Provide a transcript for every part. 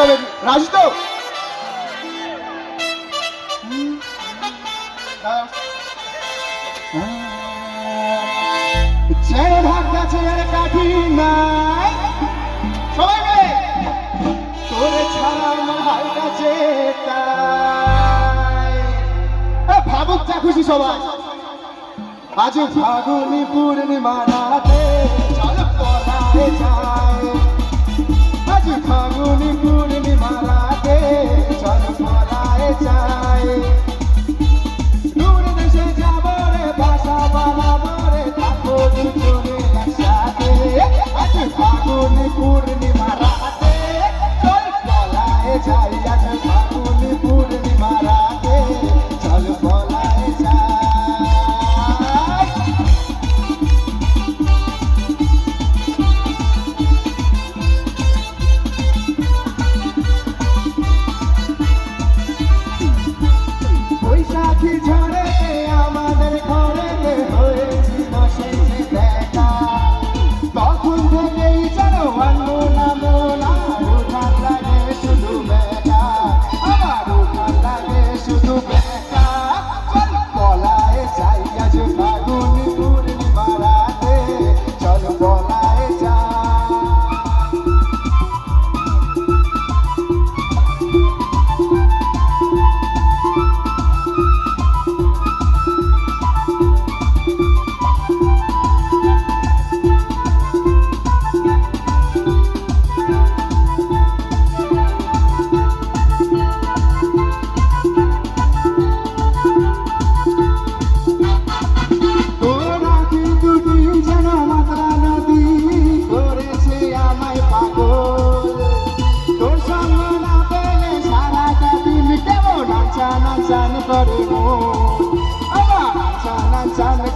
হবে রাজি তো যে ভাগ গাছের কাঠি সবাই ভাবুক যা খুশি সবাই আজ ফাগুনি পূর্ণিমা রাতে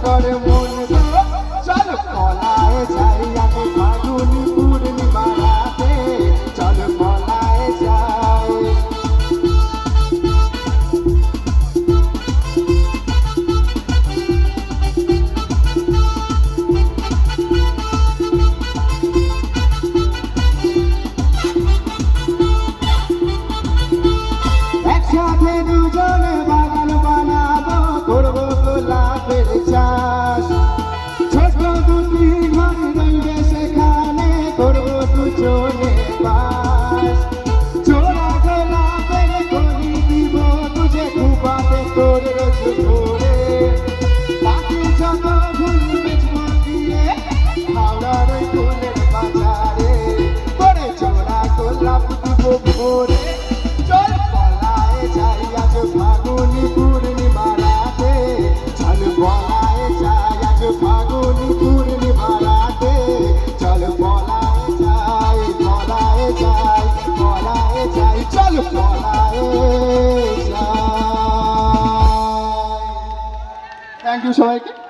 করে মন চল কলায় যাই আমি ফাগুনি পূর্ণিমা রাতে চল কলায় যাই। একসাথে ইউ সবাইকে